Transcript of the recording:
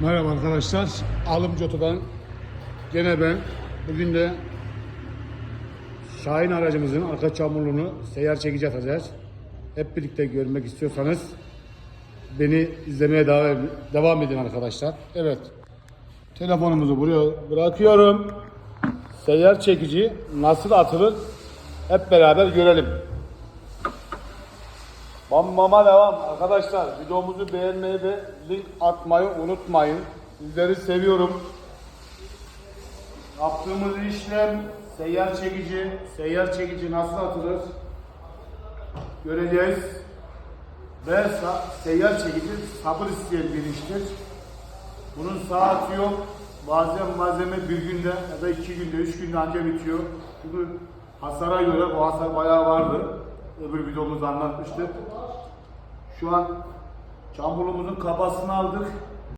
Merhaba arkadaşlar. Alım Coto'dan gene ben. Bugün de Şahin aracımızın arka çamurluğunu seyyar çekici atacağız. Hep birlikte görmek istiyorsanız beni izlemeye devam edin arkadaşlar. Evet. Telefonumuzu buraya bırakıyorum. Seyyar çekici nasıl atılır hep beraber görelim. Bam bama devam arkadaşlar. Videomuzu beğenmeyi ve link atmayı unutmayın. Sizleri seviyorum. Yaptığımız işlem seyyar çekici. Seyyar çekici nasıl atılır? Göreceğiz. Ve seyyar çekici sabır isteyen bir iştir. Bunun saati yok. Bazen malzeme bir günde ya da iki günde, üç günde anca bitiyor. Çünkü hasara göre bu hasar bayağı vardı. Öbür videomuzda anlatmıştık. Şu an çamurluğumuzun kabasını aldık.